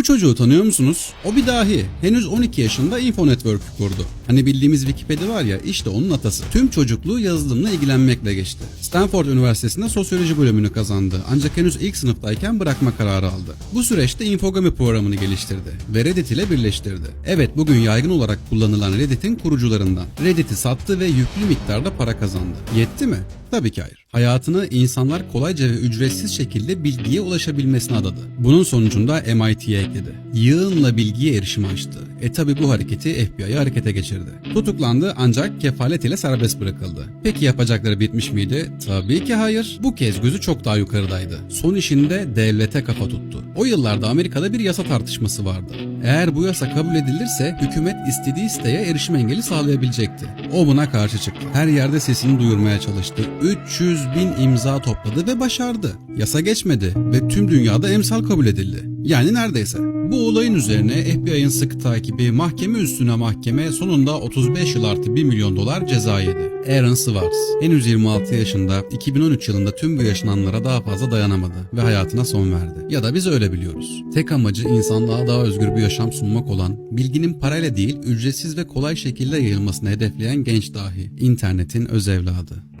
Bu çocuğu tanıyor musunuz? O bir dahi. Henüz 12 yaşında Info Network kurdu. Hani bildiğimiz Wikipedia var ya işte onun atası. Tüm çocukluğu yazılımla ilgilenmekle geçti. Stanford Üniversitesi'nde sosyoloji bölümünü kazandı. Ancak henüz ilk sınıftayken bırakma kararı aldı. Bu süreçte infogami programını geliştirdi ve Reddit ile birleştirdi. Evet bugün yaygın olarak kullanılan Reddit'in kurucularından. Reddit'i sattı ve yüklü miktarda para kazandı. Yetti mi? Tabii ki hayır. Hayatını insanlar kolayca ve ücretsiz şekilde bilgiye ulaşabilmesine adadı. Bunun sonucunda MIT'ye ekledi. Yığınla bilgiye erişim açtı. E tabi bu hareketi FBI'ye harekete geçirdi. Tutuklandı ancak kefalet ile serbest bırakıldı. Peki yapacakları bitmiş miydi? Tabii ki hayır. Bu kez gözü çok daha yukarıdaydı. Son işinde devlete kafa tuttu. O yıllarda Amerika'da bir yasa tartışması vardı. Eğer bu yasa kabul edilirse hükümet istediği siteye erişim engeli sağlayabilecekti. O buna karşı çıktı. Her yerde sesini duyurmaya çalıştı. 300 bin imza topladı ve başardı. Yasa geçmedi ve tüm dünyada emsal kabul edildi. Yani neredeyse. Bu olayın üzerine FBI'ın sıkı takibi mahkeme üstüne mahkeme sonunda 35 yıl artı 1 milyon dolar ceza yedi. Aaron Swartz henüz 26 yaşında 2013 yılında tüm bu yaşananlara daha fazla dayanamadı ve hayatına son verdi. Ya da biz öyle biliyoruz. Tek amacı insanlığa daha özgür bir yaşam sunmak olan, bilginin parayla değil ücretsiz ve kolay şekilde yayılmasını hedefleyen genç dahi, internetin öz evladı.